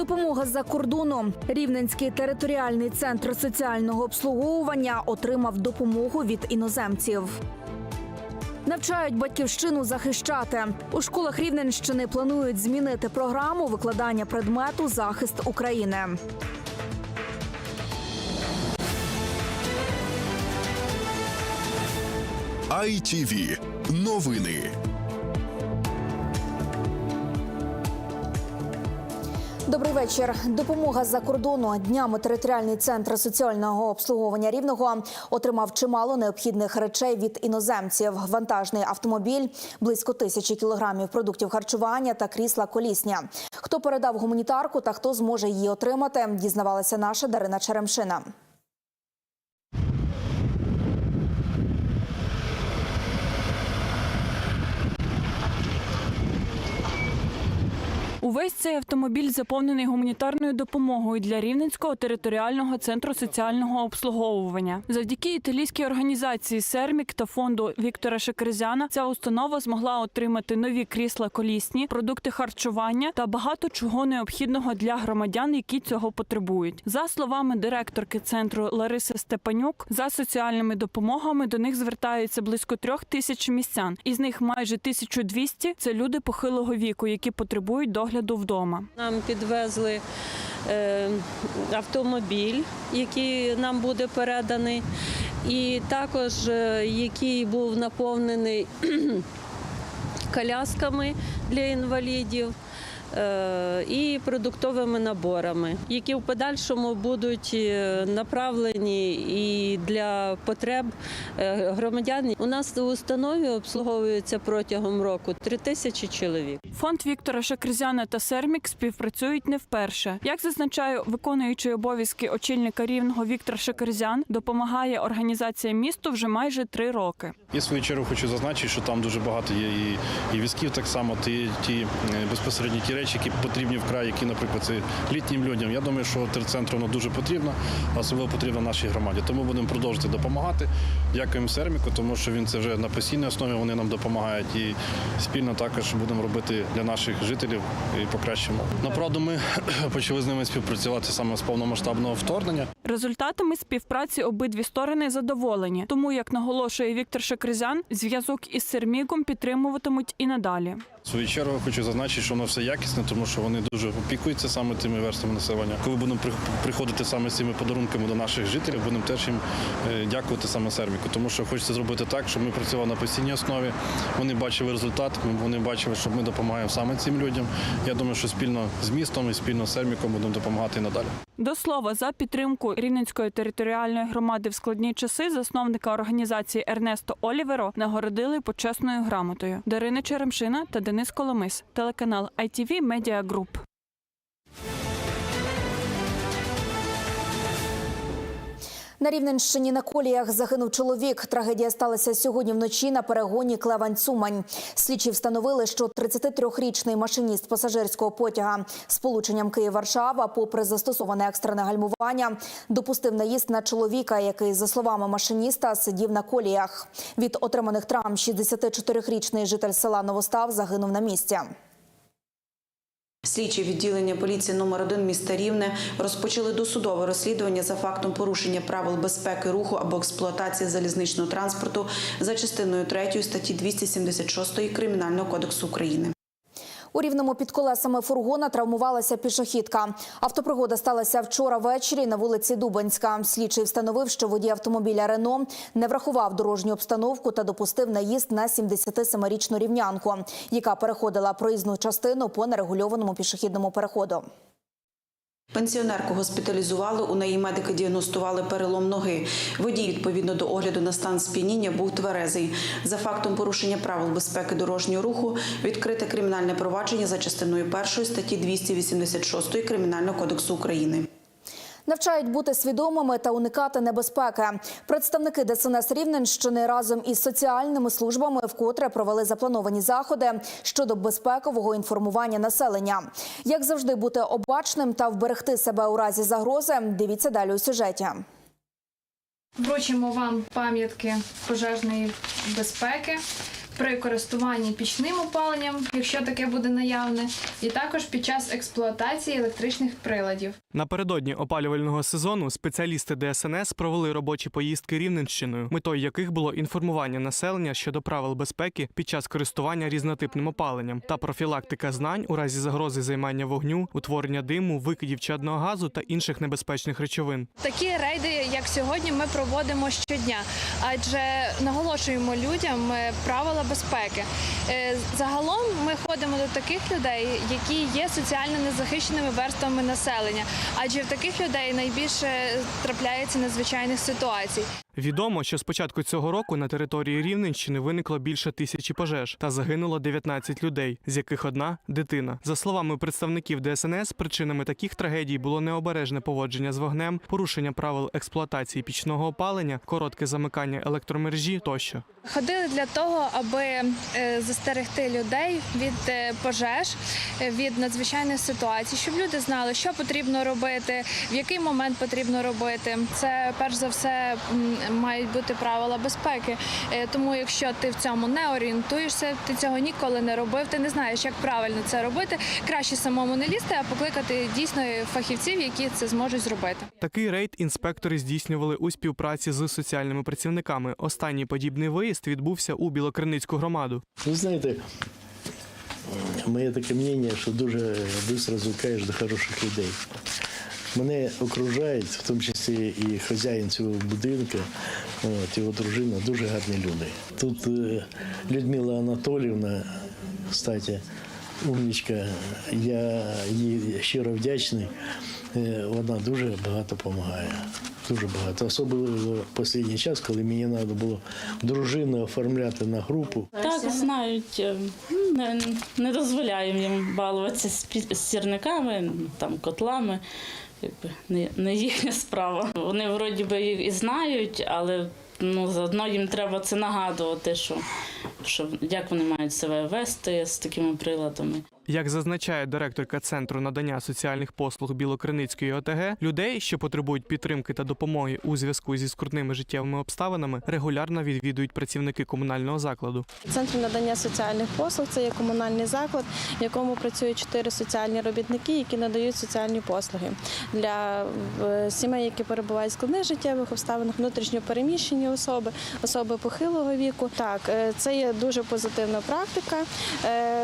Допомога з-за кордону. Рівненський територіальний центр соціального обслуговування отримав допомогу від іноземців. Навчають батьківщину захищати. У школах Рівненщини планують змінити програму викладання предмету захист України. ITV. Новини. Добрий вечір. Допомога з-за кордону днями територіальний центр соціального обслуговування рівного отримав чимало необхідних речей від іноземців: вантажний автомобіль, близько тисячі кілограмів продуктів харчування та крісла колісня. Хто передав гуманітарку та хто зможе її отримати, дізнавалася наша Дарина Черемшина. Увесь цей автомобіль заповнений гуманітарною допомогою для Рівненського територіального центру соціального обслуговування. Завдяки італійській організації Сермік та фонду Віктора Шекерзяна ця установа змогла отримати нові крісла колісні, продукти харчування та багато чого необхідного для громадян, які цього потребують. За словами директорки центру Лариси Степанюк, за соціальними допомогами до них звертаються близько трьох тисяч містян. Із них майже 1200 – це люди похилого віку, які потребують догляду вдома. Нам підвезли е, автомобіль, який нам буде переданий, і також е, який був наповнений колясками для інвалідів. Е, І продуктовими наборами, які в подальшому будуть е, направлені і для потреб е, громадян. У нас у установі обслуговується протягом року три тисячі чоловік. Фонд Віктора Шекерзяна та Сермік співпрацюють не вперше. Як зазначає виконуючий обов'язки очільника рівного Віктор Шекерзян, допомагає організація місту вже майже три роки. В свою чергу хочу зазначити, що там дуже багато є і, і візків, так само ті, ті безпосередньо ті речі, які потрібні вкрай, які, наприклад, це літнім людям. Я думаю, що терцентру воно дуже потрібно, особливо потрібно нашій громаді. Тому будемо продовжувати допомагати. Дякуємо Серміку, тому що він це вже на постійній основі. Вони нам допомагають і спільно також будемо робити для наших жителів і покращимо. Направду, ми почали з ними співпрацювати саме з повномасштабного вторгнення. Результатами співпраці обидві сторони задоволені. Тому, як наголошує Віктор Шекерзян, зв'язок із Серміком підтримуватимуть і надалі. В свою чергу хочу зазначити, що воно все якісне, тому що вони дуже опікуються саме тими верствами населення. Коли будемо приходити саме з цими подарунками до наших жителів, будемо теж їм е, дякувати саме серміку, тому що хочеться зробити так, щоб ми працювали на постійній основі. Вони бачили результат, вони бачили, що ми допомагаємо саме цим людям. Я думаю, що спільно з містом і спільно з серміком будемо допомагати і надалі. До слова, за підтримку Рівненської територіальної громади в складні часи засновника організації Ернесто Оліверо нагородили почесною грамотою. Дарина Черемшина та Денис Коломис, телеканал ITV Media Group. На Рівненщині на коліях загинув чоловік. Трагедія сталася сьогодні вночі на перегоні Клевань-Цумань. Слідчі встановили, що 33-річний машиніст пасажирського потяга з полученням Київ-Варшава, попри застосоване екстрене гальмування, допустив наїзд на чоловіка, який, за словами машиніста, сидів на коліях. Від отриманих травм 64-річний житель села Новостав загинув на місці. Слідчі відділення поліції номер 1 міста Рівне розпочали досудове розслідування за фактом порушення правил безпеки руху або експлуатації залізничного транспорту за частиною 3 статті 276 Кримінального кодексу України. У рівному під колесами фургона травмувалася пішохідка. Автопригода сталася вчора ввечері на вулиці Дубанська. Слідчий встановив, що водій автомобіля Рено не врахував дорожню обстановку та допустив наїзд на 77-річну рівнянку, яка переходила проїзну частину по нерегульованому пішохідному переходу. Пенсіонерку госпіталізували, у неї медики діагностували перелом ноги. Водій, відповідно до огляду на стан сп'яніння, був тверезий. За фактом порушення правил безпеки дорожнього руху відкрите кримінальне провадження за частиною 1 статті 286 Кримінального кодексу України. Навчають бути свідомими та уникати небезпеки. Представники ДСНС Рівненщини разом із соціальними службами вкотре провели заплановані заходи щодо безпекового інформування населення. Як завжди бути обачним та вберегти себе у разі загрози, дивіться далі у сюжеті. Вручимо вам пам'ятки пожежної безпеки. При користуванні пічним опаленням, якщо таке буде наявне, і також під час експлуатації електричних приладів. Напередодні опалювального сезону спеціалісти ДСНС провели робочі поїздки Рівненщиною, метою яких було інформування населення щодо правил безпеки під час користування різнотипним опаленням та профілактика знань у разі загрози займання вогню, утворення диму, викидів чадного газу та інших небезпечних речовин. Такі рейди, як сьогодні, ми проводимо щодня, адже наголошуємо людям е, правила безпеки. Е, Загалом ми ходимо до таких людей, які є соціально незахищеними верствами населення, адже в таких людей найбільше трапляється надзвичайних ситуацій. Відомо, що з початку цього року на території Рівненщини виникло більше тисячі пожеж та загинуло 19 людей, з яких одна дитина. За словами представників ДСНС, причинами таких трагедій було необережне поводження з вогнем, порушення правил експлуатації пічного опалення, коротке замикання електромережі тощо. Ходили для того, аби е, застерегти людей від е, пожеж, е, від надзвичайних ситуацій, щоб люди знали, що потрібно робити, в який момент потрібно робити. Це перш за все мають бути правила безпеки. Е, Тому, якщо ти в цьому не орієнтуєшся, ти цього ніколи не робив, ти не знаєш, як правильно це робити. Краще самому не лізти, а покликати дійсно фахівців, які це зможуть зробити. Такий рейд інспектори здійснювали у співпраці з соціальними працівниками. Останній подібний виїзд відбувся у Білокриницьку громаду. Ви знаєте, моє таке мнення, що дуже швидко звикаєш до хороших людей. Мене окружають, в тому числі і хазяїн цього будинку, от, його дружина, дуже гарні люди. Тут е, Людмила Анатолівна, кстати, умнічка, я їй щиро вдячний. Е, Вона дуже багато допомагає. Дуже багато. Особливо в останній час, коли мені треба було дружину оформляти на групу. Так, знають, е, не, не дозволяємо їм балуватися з сірниками, там, котлами. Якби не, не їхня справа. Вони вроді би їх і знають, але ну, заодно їм треба це нагадувати, що, що як вони мають себе вести з такими приладами. Як зазначає директорка центру надання соціальних послуг Білокриницької ОТГ, людей, що потребують підтримки та допомоги у зв'язку зі скрутними життєвими обставинами, регулярно відвідують працівники комунального закладу. Центр надання соціальних послуг це є комунальний заклад, в якому працюють чотири соціальні робітники, які надають соціальні послуги для е, сімей, які перебувають в складних життєвих обставинах, внутрішньо переміщені особи, особи похилого віку. Так, е, це є дуже позитивна практика. Е,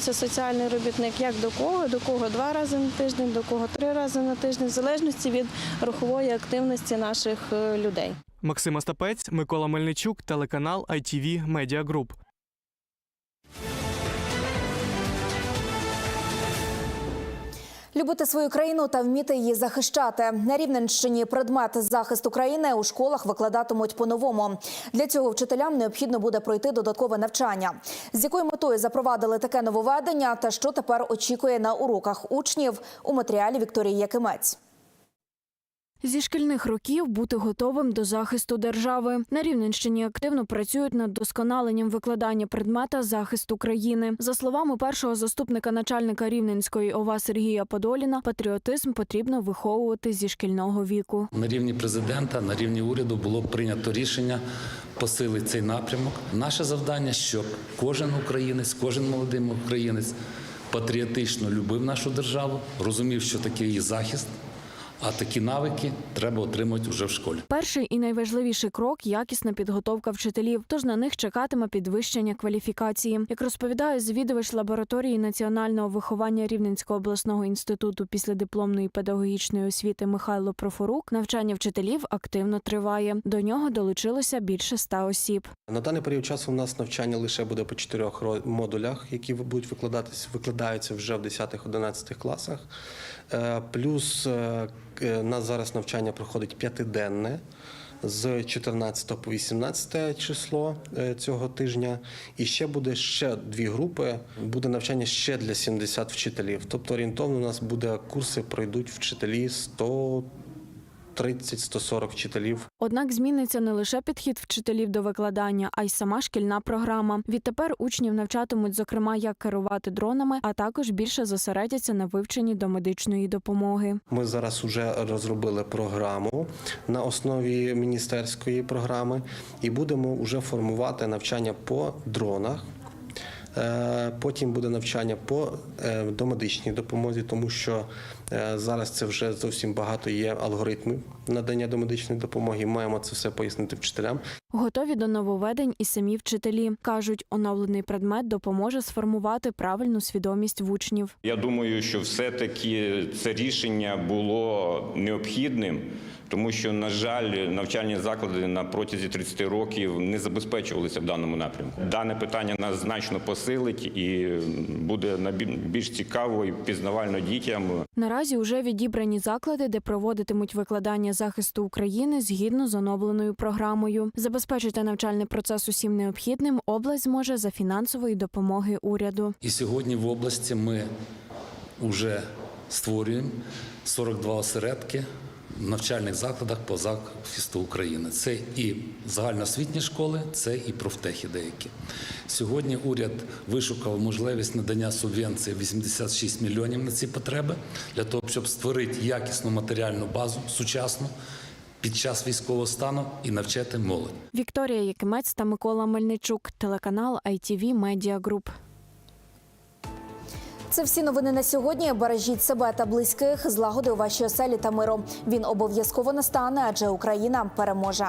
Навідується соціальний робітник як до кого, до кого два рази на тиждень, до кого три рази на тиждень, в залежності від рухової активності наших е, людей. Максим Остапець, Микола Мельничук, телеканал ITV Media Group. Любити свою країну та вміти її захищати на Рівненщині. Предмет захист України у школах викладатимуть по-новому. Для цього вчителям необхідно буде пройти додаткове навчання. З якою метою запровадили таке нововведення та що тепер очікує на уроках учнів у матеріалі Вікторії Якимець. Зі шкільних років бути готовим до захисту держави. На Рівненщині активно працюють над досконаленням викладання предмета захисту країни. За словами першого заступника начальника Рівненської ОВА Сергія Подоліна, патріотизм потрібно виховувати зі шкільного віку. На рівні президента, на рівні уряду було прийнято рішення посилити цей напрямок. Наше завдання, щоб кожен українець, кожен молодий українець патріотично любив нашу державу, розумів, що таке її захист. А такі навики треба отримати вже в школі. Перший і найважливіший крок якісна підготовка вчителів, тож на них чекатиме підвищення кваліфікації. Як розповідає звідувач лабораторії національного виховання Рівненського обласного інституту післядипломної педагогічної освіти Михайло Профорук, навчання вчителів активно триває. До нього долучилося більше ста осіб. На даний період часу у нас навчання лише буде по чотирьох модулях, які будуть викладатись, викладаються вже в 10-11 класах. Е, Плюс е, у нас зараз навчання проходить п'ятиденне з 14 по 18 число е, цього тижня. І ще буде ще дві групи. Буде навчання ще для 70 вчителів. Тобто орієнтовно у нас буде курси пройдуть вчителі 100 130-140 вчителів. Однак зміниться не лише підхід вчителів до викладання, а й сама шкільна програма. Відтепер учнів навчатимуть, зокрема, як керувати дронами, а також більше зосередяться на вивченні до медичної допомоги. Ми зараз вже розробили програму на основі міністерської програми і будемо вже формувати навчання по дронах. Е, Потім буде навчання по е, домедичній допомозі, тому що е, зараз це вже зовсім багато є алгоритмів надання домедичної допомоги. Маємо це все пояснити вчителям. Готові до нововведень і самі вчителі кажуть, оновлений предмет допоможе сформувати правильну свідомість в учнів. Я думаю, що все-таки це рішення було необхідним, тому що, на жаль, навчальні заклади на протязі 30 років не забезпечувалися в даному напрямку. Дане питання нас значно посилить і буде більш цікаво і пізнавально дітям. Наразі уже відібрані заклади, де проводитимуть викладання захисту України згідно з оновленою програмою. Забезпечити навчальний процес усім необхідним область зможе за фінансової допомоги уряду. І сьогодні в області ми вже створюємо 42 осередки в навчальних закладах по захисту України. Це і загальноосвітні школи, це і профтехи деякі. Сьогодні уряд вишукав можливість надання субвенції 86 мільйонів на ці потреби для того, щоб створити якісну матеріальну базу сучасну під час військового стану і навчати молодь. Вікторія Якимець та Микола Мельничук, телеканал ITV Media Group. Це всі новини на сьогодні. Бережіть себе та близьких, злагоди у вашій оселі та миру. Він обов'язково настане, адже Україна переможе.